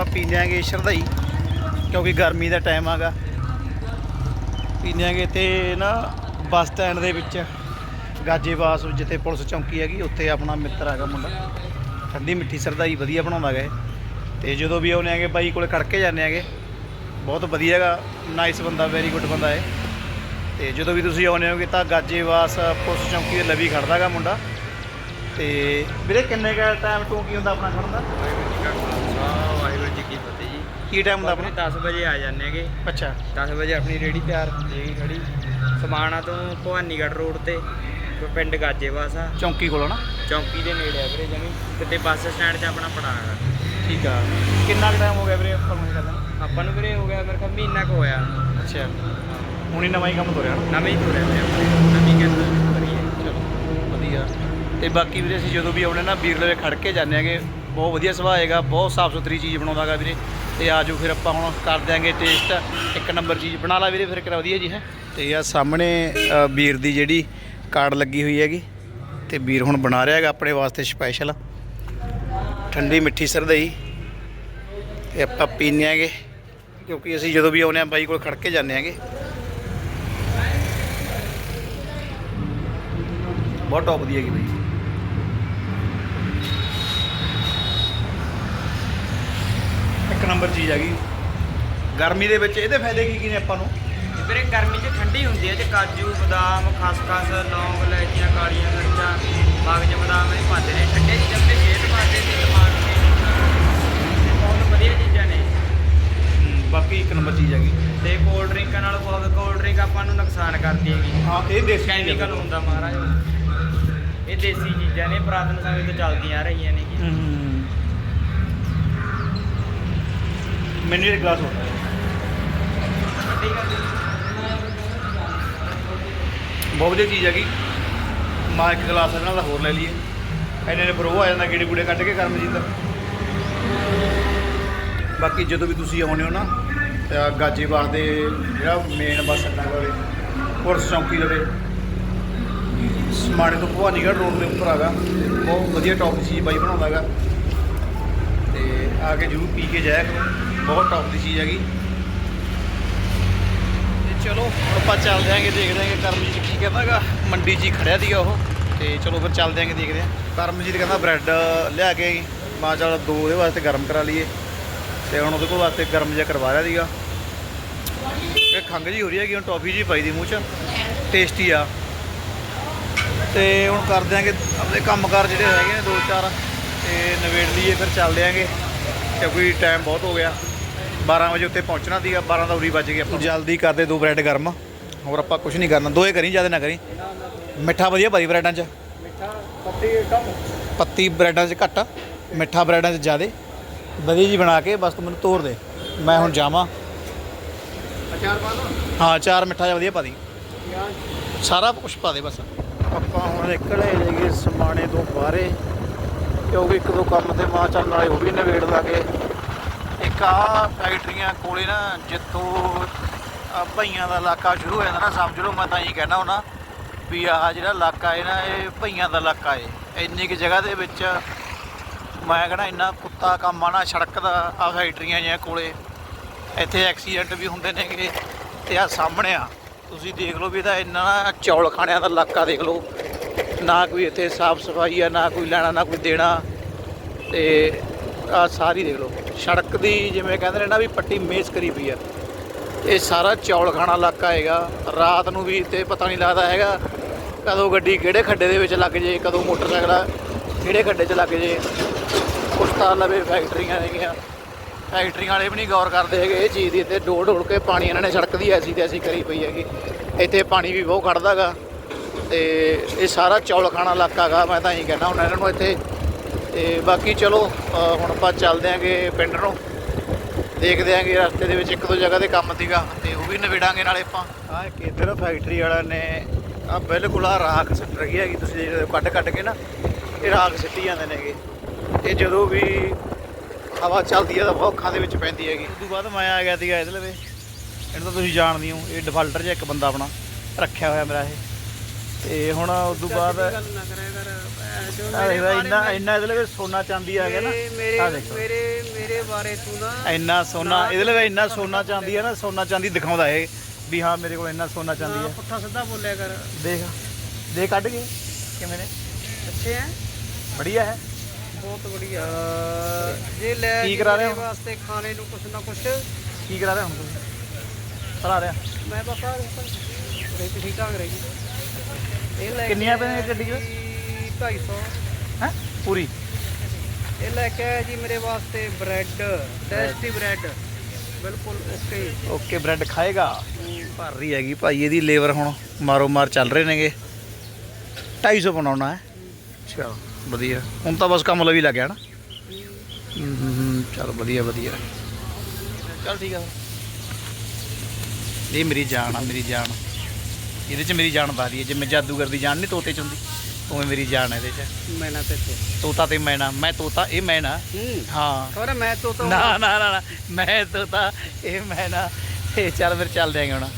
ਆਪਾਂ ਪੀ ਲਿਆਂਗੇ ਸ਼ਰਧਾਈ, ਕਿਉਂਕਿ ਗਰਮੀ ਦਾ ਟਾਈਮ ਆਗਾ ਪੀ ਲਿਆਂਗੇ ਤੇ ਨਾ ਬੱਸ ਸਟੈਂਡ ਦੇ ਵਿੱਚ ਗਾਜੇਵਾਸ ਜਿੱਥੇ ਪੁਲਿਸ ਚੌਂਕੀ ਹੈਗੀ, ਉੱਥੇ ਆਪਣਾ ਮਿੱਤਰ ਹੈਗਾ ਮੁੰਡਾ। ਠੰਡੀ ਮਿੱਠੀ ਸ਼ਰਧਾਈ ਵਧੀਆ ਬਣਾਉਂਦਾ ਗਏ ਇਹ। ਤੇ ਜਦੋਂ ਵੀ ਆਉਂਦੇ ਆਂਗੇ ਬਾਈ ਕੋਲੇ ਖੜ ਕੇ ਜਾਂਦੇ ਆਂਗੇ ਬਹੁਤ ਵਧੀਆ ਹੈਗਾ ਨਾਈਸ ਬੰਦਾ ਵੈਰੀ ਗੁੱਡ ਬੰਦਾ ਹੈ ਤੇ ਜਦੋਂ ਵੀ ਤੁਸੀਂ ਆਉਂਦੇ ਹੋਗੇ ਤਾਂ ਗਾਜੇਵਾਸ ਪੁਲਿਸ ਚੌਂਕੀ ਦੇ ਲਵੀ ਖੜਦਾਗਾ ਮੁੰਡਾ। ਤੇ ਵੀਰੇ ਕਿੰਨੇ ਕਾ ਟਾਈਮ ਤੋਂ ਕੀ ਹੁੰਦਾ ਆਪਣਾ ਖੜਨ ਦਾ ਵਾਹਿਗੁਰੂ ਜੀ ਕਾ ਖਾਲਸਾ ਵਾਹਿਗੁਰੂ ਜੀ ਕੀ ਫਤਿਹ ਜੀ ਕੀ ਟਾਈਮ ਹੁੰਦਾ ਆਪਣੇ? ਆਪਣਾ 10 ਵਜੇ ਆ ਜਾਂਦੇ ਹੈਗੇ। ਅੱਛਾ। 10 ਵਜੇ ਆਪਣੀ ਰੇੜੀ ਤਿਆਰ ਹੈਗੀ ਖੜੀ। ਸਮਾਣਾ ਤੋਂ ਭਵਾਨੀਗੜ੍ਹ ਰੋਡ ਤੇ ਪਿੰਡ ਗਾਜੇਵਾਸ। ਆ ਚੌਂਕੀ ਕੋਲ ਨਾ? ਚੌਂਕੀ ਦੇ ਨੇੜੇ ਆ ਵੀਰੇ ਜਮੀ। ਕਿਤੇ ਬੱਸ ਸਟੈਂਡ 'ਚ ਆਪਣਾ ਪੜਾ ਹੈਗਾ। ਠੀਕ ਆ। ਕਿੰਨਾ ਟਾਈਮ ਹੋ ਗਿਆ ਵੀਰੇ ਆਪਾਂ ਨੂੰ ਇਹ ਕਰਦਾ? ਆਪਾਂ ਨੂੰ ਵੀਰੇ ਹੋ ਗਿਆ ਮੇਰੇ ਖਿਆਲ ਮਹੀਨਾ ਕੁ ਹੋਇਆ। ਅੱਛਾ। ਹੁਣੀ ਨਵਾਂ ਹੀ ਕੰਮ ਤੋਰਿਆ ਨਾ? ਨਵੇਂ ਹੀ ਤੁਰੇ ਵੀਰੇ ਆਪਣੇ। ਨਵੀਂ ਕਿੰਨਾ ਕਰੀਏ। ਚਲੋ ਵਧੀਆ। ਤੇ ਬਾਕੀ ਵੀਰੇ ਅਸੀਂ ਜਦੋਂ ਵੀ ਆਉਣੇ ਨਾ ਵੀਰ ਲਵੇ ਖੜ ਕੇ ਜਾਂਦੇ ਆਂਗੇ ਬਹੁਤ ਵਧੀਆ ਸੁਭਾਅ ਹੈਗਾ ਬਹੁਤ ਸਾਫ਼ ਸੁਥਰੀ ਚੀਜ਼ ਬਣਾਉਂਦਾ ਹੈਗਾ ਵੀਰੇ। ਤੇ ਆਜੋ ਫਿਰ ਆਪਾਂ ਹੁਣ ਕਰ ਦਿਆਂਗੇ ਟੇਸਟ ਇੱਕ ਨੰਬਰ ਚੀਜ਼ ਬਣਾ ਲਾ ਵੀਰੇ ਫਿਰ ਕਰਾ ਵਧੀਆ ਜੀ ਹੈ। ਤੇ ਆ ਸਾਹਮਣੇ ਅ, ਵੀਰ ਦੀ ਜਿਹੜੀ ਕਾਰਡ ਲੱਗੀ ਹੋਈ ਹੈਗੀ ਤੇ ਵੀਰ ਹੁਣ ਬਣਾ ਰਿਹਾ ਹੈਗਾ ਆਪਣੇ ਵਾਸਤੇ ਸਪੈਸ਼ਲ ਠੰਡੀ ਮਿੱਠੀ ਸਰਦਈ। ਤੇ ਆਪਾਂ ਪੀਂਦੇ ਆਂਗੇ ਕਿਉਂਕਿ ਅਸੀਂ ਜਦੋਂ ਵੀ ਆਉਨੇ ਆ ਬਾਈ ਕੋਲ ਖੜ ਕੇ ਜਾਂਦੇ ਆਂਗੇ ਬਹੁਤ ਟੌਪ ਦੀ ਹੈਗੀ ਬਾਈ ਇੱਕ ਨੰਬਰ ਚੀਜ਼ ਹੈਗੀ। ਗਰਮੀ ਦੇ ਵਿੱਚ ਇਹਦੇ ਫਾਇਦੇ ਕੀ ਕੀ ਨੇ ਆਪਾਂ ਨੂੰ? ਵੀਰੇ ਗਰਮੀ 'ਚ ਠੰਡੀ ਹੁੰਦੀ ਹੈ ਤੇ ਕਾਜੂ ਬਦਾਮ ਖਸਖਸ ਲੌਂਗ ਇਲਾਇਚੀਆਂ ਕਾਲੀਆਂ ਮਿਰਚਾਂ ਮਗਜ ਬਦਾਮ ਇਹ ਪਾਉਂਦੇ ਨੇ। ਠੰਡੇ ਚੀਜ਼ਾਂ ਤੇ ਸਿਹਤ ਵਾਸਤੇ ਤੇ ਦਿਮਾਗ ਤੇ ਬਹੁਤ ਵਧੀਆ ਚੀਜ਼ਾਂ ਨੇ। ਬਾਕੀ ਇੱਕ ਨੰਬਰ ਚੀਜ਼ ਹੈਗੀ। ਤੇ ਕੋਲਡ ਡਰਿੰਕਾਂ ਨਾਲ ਬਹੁਤ ਕੋਲਡ ਡਰਿੰਕ ਆਪਾਂ ਨੂੰ ਨੁਕਸਾਨ ਕਰਦੀ ਹੈਗੀ ਹਾਂ ਇਹ ਦੇਸੀ ਕੈਮੀਕਲ ਹੁੰਦਾ ਮਹਾਰਾਜ। ਇਹ ਦੇਸੀ ਚੀਜ਼ਾਂ ਨੇ ਪੁਰਾਤਨ ਸਮੇਂ ਤੋਂ ਚੱਲਦੀਆਂ ਆ ਰਹੀਆਂ ਨੇ। ਹੂੰ ਮੈਨੂੰ ਇਹ ਗਲਾਸ ਹੋਰ। ਬਹੁਤ ਵਧੀਆ ਚੀਜ਼ ਹੈਗੀ। ਮਾਂ ਇੱਕ ਗਲਾਸ ਇਹਨਾਂ ਦਾ ਹੋਰ ਲੈ ਲਈਏ। ਇਹਨੇ ਨੇ ਬਰੋ ਆ ਜਾਂਦਾ, ਗੇੜੇ ਗੂੜੇ ਕੱਢ ਕੇ ਕਰਮਜੀਤ। ਬਾਕੀ ਜਦੋਂ ਵੀ ਤੁਸੀਂ ਆਉਂਦੇ ਹੋ ਨਾ ਤਾਂ ਗਾਜੀਬਾਗ ਦੇ ਜਿਹੜਾ ਮੇਨ ਬੱਸ ਅੱਡਾ ਕੋਲੇ ਪੁਲਿਸ ਚੌਂਕੀ ਦੇ ਸਮਾਣੇ ਤੋਂ ਭਵਾਨੀਗੜ੍ਹ ਰੋਡ ਦੇ ਉੱਪਰ ਹੈਗਾ। ਬਹੁਤ ਵਧੀਆ ਟੌਪ ਚੀਜ਼ ਬਾਈ ਬਣਾਉਂਦਾ ਹੈਗਾ। ਤੇ ਆ ਕੇ ਜਰੂਰ ਪੀ ਕੇ ਜਾਇਆ ਕਰੋ। ਬਹੁਤ ਟੌਪ ਦੀ ਚੀਜ਼ ਹੈਗੀ। ਤੇ ਚਲੋ, ਹੁਣ ਆਪਾਂ ਚੱਲਦੇ ਆਂਗੇ ਦੇਖਦੇ ਆਂਗੇ ਕਰਮਜੀਤ ਕੀ ਕਹਿੰਦਾ ਹੈਗਾ ਮੰਡੀ 'ਚ ਹੀ ਖੜਿਆ ਦੀਗਾ ਉਹ। ਤੇ ਚਲੋ ਫਿਰ ਚੱਲਦੇ ਆਂਗੇ ਦੇਖਦੇ ਆਂ ਕਰਮਜੀਤ ਕਹਿੰਦਾ ਬ੍ਰੈਡ ਲਿਆ ਕੇ ਮਾ ਚੱਲ ਦੋ ਉਹਦੇ ਵਾਸਤੇ ਗਰਮ ਕਰਾ ਲਈਏ। ਤੇ ਹੁਣ ਉਹਦੇ ਕੋਲ ਵਾਸਤੇ ਗਰਮ ਜਿਹਾ ਕਰਵਾ ਰਿਹਾ ਦੀਗਾ ਇਹ ਖੰਗ ਜੀ ਹੋ ਰਹੀ ਹੈਗੀ, ਹੁਣ ਟੌਫੀ ਜੀ ਪਾਈ ਦੀ ਮੂੰਹ 'ਚ। ਟੇਸਟੀ ਆ। ਤੇ ਹੁਣ ਕਰ ਦਿਆਂਗੇ ਆਪਣੇ ਕੰਮਕਾਰ ਜਿਹੜੇ ਹੈਗੇ ਨੇ ਦੋ ਚਾਰ। ਤੇ ਨਵੇੜ ਲਈਏ, ਫਿਰ ਚੱਲ ਦਿਆਂਗੇ ਕਿਉਂਕਿ ਟਾਈਮ ਬਹੁਤ ਹੋ ਗਿਆ। 12 ਵਜੇ ਉੱਤੇ ਪਹੁੰਚਣਾ ਸੀਗਾ 12 ਦਾ ਉਰੀ ਵੱਜ ਗਏ ਆਪਾਂ ਜਲਦੀ ਕਰਦੇ ਦੋ ਬ੍ਰੈਡ ਗਰਮ। ਹੋਰ ਆਪਾਂ ਕੁਝ ਨਹੀਂ ਕਰਨਾ। ਦੋਏ ਕਰੀ ਜ਼ਿਆਦਾ ਨਾ ਕਰੀ। ਮਿੱਠਾ ਵਧੀਆ ਭਾਈ ਬ੍ਰੈਡਾਂ 'ਚ। ਮਿੱਠਾ ਪੱਤੀ ਕਮ ਪੱਤੀ ਬ੍ਰੈਡਾਂ 'ਚ ਘੱਟ ਮਿੱਠਾ ਬ੍ਰੈਡਾਂ 'ਚ ਜ਼ਿਆਦੇ। ਵਧੀਆ ਜੀ ਬਣਾ ਕੇ ਬਸ ਤੂੰ ਮੈਨੂੰ ਤੋੜ ਦੇ। ਮੈਂ ਹੁਣ ਜਾਵਾਂ। ਅਚਾਰ ਪਾ ਲਓ ਹਾਂ ਚਾਰ ਮਿੱਠਾ ਜਿਹਾ ਵਧੀਆ ਪਾ ਦੀ। ਸਾਰਾ ਕੁਝ ਪਾ ਦੇ ਬਸ। ਆਪਾਂ ਹੁਣ ਨਿਕਲੇ ਜੇਗੇ ਸਮਾਣੇ ਤੋਂ ਬਾਹਰੇ। ਕਿਉਂਕਿ ਇੱਕ ਦੋ ਕੰਮ ਤੇ ਮਾਂ ਚੱਲ ਨਾਲੇ ਉਹ ਵੀ ਨਵੇੜ ਲਾਗੇ। ਇੱਕ ਆ ਫੈਕਟਰੀਆਂ ਕੋਲੇ ਨਾ ਜਿੱਥੋਂ ਆਹ ਭਈਆਂ ਦਾ ਇਲਾਕਾ ਸ਼ੁਰੂ ਹੋ ਜਾਂਦਾ ਨਾ, ਸਮਝ ਲਓ, ਮੈਂ ਤਾਂ ਇਹ ਕਹਿਣਾ ਹੁਣਾ ਵੀ ਆਹ ਜਿਹੜਾ ਇਲਾਕਾ ਹੈ ਨਾ, ਇਹ ਭਈਆਂ ਦਾ ਇਲਾਕਾ ਹੈ। ਇੰਨੀ ਕਿ ਜਗ੍ਹਾ ਦੇ ਵਿੱਚ ਮੈਂ ਕਹਿਣਾ ਇੰਨਾ ਕੁੱਤਾ ਕੰਮ ਆ ਨਾ, ਸੜਕ ਦਾ ਆ ਫੈਕਟਰੀਆਂ ਜਿਹੀਆਂ ਕੋਲੇ। ਇੱਥੇ ਐਕਸੀਡੈਂਟ ਵੀ ਹੁੰਦੇ ਨੇਗੇ ਤੇ ਆ ਸਾਹਮਣੇ ਆ। ਤੁਸੀਂ ਦੇਖ ਲਓ ਵੀ ਇਹਦਾ ਇੰਨਾ ਨਾ ਚੌਲ ਖਾਣਿਆਂ ਦਾ ਇਲਾਕਾ ਦੇਖ ਲਓ। ਨਾ ਕੋਈ ਇੱਥੇ ਸਾਫ਼ ਸਫ਼ਾਈ ਆ, ਨਾ ਕੋਈ ਲੈਣਾ, ਨਾ ਕੋਈ ਦੇਣਾ। ਤੇ ਆਹ ਸਾਰੀ ਦੇਖ ਲਓ। ਸੜਕ ਦੀ ਜਿਵੇਂ ਕਹਿੰਦੇ ਨੇ ਨਾ ਵੀ ਪੱਟੀ ਮੇਸ ਕਰੀ ਪਈ ਆ। ਇਹ ਸਾਰਾ ਚੌਲ ਖਾਣਾ ਇਲਾਕਾ ਹੈਗਾ। ਰਾਤ ਨੂੰ ਵੀ ਤੇ ਪਤਾ ਨਹੀਂ ਲੱਗਦਾ ਹੈਗਾ ਕਦੋਂ ਗੱਡੀ ਕਿਹੜੇ ਖੱਡੇ ਦੇ ਵਿੱਚ ਲੱਗ ਜੇ, ਕਦੋਂ ਮੋਟਰਸਾਈਕਲ ਕਿਹੜੇ ਖੱਡੇ 'ਚ ਲੱਗ ਜੇ। ਕੁਛ ਤਾਂ ਲਵੇ ਫੈਕਟਰੀਆਂ ਹੈਗੀਆਂ। ਫੈਕਟਰੀਆਂ ਵਾਲੇ ਵੀ ਨਹੀਂ ਗੌਰ ਕਰਦੇ ਹੈਗੇ, ਇਹ ਚੀਜ਼ ਦੀ ਤੇ ਡੋਲ ਡੋਲ ਕੇ ਪਾਣੀ ਇਹਨਾਂ ਨੇ ਸੜਕ ਦੀ ਐਸੀ ਤੇ ਐਸੀ ਕਰੀ ਪਈ ਹੈਗੀ। ਇੱਥੇ ਪਾਣੀ ਵੀ ਬਹੁਤ ਖੜਦਾਗਾ ਤੇ ਇਹ ਸਾਰਾ ਚੌਲ ਖਾਣਾ ਇਲਾਕਾ ਹੈਗਾ ਮੈਂ ਤਾਂ ਇਹੀ ਕਹਿਣਾ ਹੁਣ ਇਹਨਾਂ ਨੂੰ ਇੱਥੇ। ਤੇ ਬਾਕੀ ਚਲੋ ਹੁਣ ਆਪਾਂ ਚੱਲਦੇ ਆਂਗੇ ਪਿੰਡ ਨੂੰ। ਦੇਖਦੇ ਆਂਗੇ ਰਸਤੇ ਦੇ ਵਿੱਚ ਇੱਕ ਦੋ ਜਗ੍ਹਾ ਤੇ ਕੰਮ ਸੀਗਾ ਤੇ ਉਹ ਵੀ ਨਵੇੜਾਂਗੇ ਨਾਲੇ ਆਪਾਂ। ਆ ਇੱਕ ਇੱਧਰ ਫੈਕਟਰੀ ਵਾਲਾ ਨੇ ਆ ਬਿਲਕੁਲ ਆ ਰਾਖ ਸੁੱਟ ਰਹੀ ਹੈਗੀ ਤੁਸੀਂ ਜਿਹੜੇ ਕੱਢ ਕੱਢ ਕੇ ਨਾ ਇਹ ਰਾਖ ਸਿੱਟੀ ਜਾਂਦੇ ਨੇਗੇ। ਇਹ ਜਦੋਂ ਵੀ ਹਵਾ ਚੱਲਦੀ ਹੈ ਤਾਂ ਬਹੁਤ ਅੱਖਾਂ ਦੇ ਵਿੱਚ ਪੈਂਦੀ ਹੈਗੀ। ਉਸ ਤੋਂ ਬਾਅਦ ਮੈਂ ਆ ਗਿਆ ਸੀਗਾ ਇਹਦੇ ਲਵੇ। ਇਹਨੂੰ ਤਾਂ ਤੁਸੀਂ ਜਾਣਦੇ ਹੋ ਇਹ ਡਿਫਾਲਟਰ ਜਿਹਾ ਇੱਕ ਬੰਦਾ ਆਪਣਾ ਰੱਖਿਆ ਹੋਇਆ ਮੇਰਾ ਇਹ। ਤੇ ਹੁਣ ਉਸ ਤੋਂ ਬਾਅਦ ਗੱਲ ਨਾ ਕਰਿਆ ਕਰ ਜੋ ਆ ਦੇਖ ਬਾਰੇ ਇੰਨਾ ਇੰਨਾ ਇਹਦੇ ਲਈ ਸੋਨਾ ਚਾਂਦੀ ਆ ਗਿਆ ਨਾ। ਮੇਰੇ ਮੇਰੇ ਆ ਦੇਖੋ। ਮੇਰੇ ਮੇਰੇ ਬਾਰੇ ਤੂੰ ਨਾ ਇੰਨਾ ਸੋਨਾ ਇਹਦੇ ਲਈ ਇੰਨਾ ਸੋਨਾ ਚਾਂਦੀ ਆ ਨਾ ਸੋਨਾ ਚਾਂਦੀ ਦਿਖਾਉਂਦਾ ਇਹ ਵੀ ਹਾਂ ਮੇਰੇ ਕੋਲ ਇੰਨਾ ਸੋਨਾ ਚਾਂਦੀ ਨਾ ਆ। ਪੁੱਠਾ ਸਿੱਧਾ ਬੋਲਿਆ ਕਰ। ਦੇਖ ਦੇ ਕੱਢ ਕੇ। ਕਿਵੇਂ ਨੇ? ਅੱਛੇ ਹੈ ਬੜੀਆ ਹੈ। ਬਹੁਤ ਵਧੀਆ। ਜੇ ਲੈ ਕੀ ਕਰਾ ਰਹੇ ਮੇਰੇ ਹੋ? ਵਾਸਤੇ ਖਾਣੇ ਨੂੰ ਕੁਛ ਨਾ ਕੁਛ। ਕੀ ਕਰਾ ਰਿਹਾ ਹੁਣ ਤੂੰ ਚਲਾ ਰਿਹਾ। ਮੈਂ ਬਸ ਆ ਰੇਟ ਠੀਕ ਠਾਕ ਰਹੀ ਇਹ ਲੈ ਕਿੰਨੀਆਂ ਪੈਣੀਆਂ ਗੱਡੀ 'ਚ? ਜੀ 250 ਹੈ? ਪੂਰੀ? ਇਹ ਲੈ ਕੇ ਆਇਆ ਜੀ ਮੇਰੇ ਵਾਸਤੇ ਬ੍ਰੈਡ ਟੇਸਟੀ ਬ੍ਰੈਡ। ਬਿਲਕੁਲ ਓਕੇ। ਓਕੇ ਬ੍ਰੈਡ ਖਾਏਗਾ? ਭਰ ਰਹੀ ਹੈਗੀ ਭਾਈ ਇਹਦੀ ਲੇਬਰ ਹੁਣ ਮਾਰੋ ਮਾਰ ਚੱਲ ਰਹੇ ਨੇਗੇ। 250 ਬਣਾਉਣਾ ਹੈ। ਚਲ ਵਧੀਆ। ਹੁਣ ਤਾਂ ਬਸ ਕੰਮ ਲਵੀ ਲੱਗਿਆ ਨਾ? ਚਲ ਵਧੀਆ ਵਧੀਆ। ਚਲ ਠੀਕ ਆ। ਇਹ ਮੇਰੀ ਜਾਨ ਆ ਮੇਰੀ ਜਾਨ। ਇਹਦੇ 'ਚ ਮੇਰੀ ਜਾਨ ਬਾਦੀ ਹੈ। ਜਿਵੇਂ ਜਾਦੂਗਰ ਦੀ ਜਾਨ ਨਹੀਂ ਤੋਤੇ 'ਚ ਹੁੰਦੀ। ਉਵੇਂ ਮੇਰੀ ਜਾਨ ਹੈ ਇਹਦੇ 'ਚ। ਮੈਂ ਨਾ ਤੇ ਤੇ। ਤੋਤਾ ਤੇ ਮੈਨਾ। ਮੈਂ ਤੋਤਾ ਇਹ ਮੈਨਾ। ਹੂੰ। ਹਾਂ। ਖਬਰ ਮੈਂ ਤੋਂ ਤੋਂ ਨਾ ਨਾ ਨਾ ਨਾ, ਮੈਂ ਤੋਤਾ ਇਹ ਮੈਨਾ। ਇਹ ਚੱਲ ਫਿਰ ਚੱਲਦੇ ਆਂਗੇ ਹੁਣ।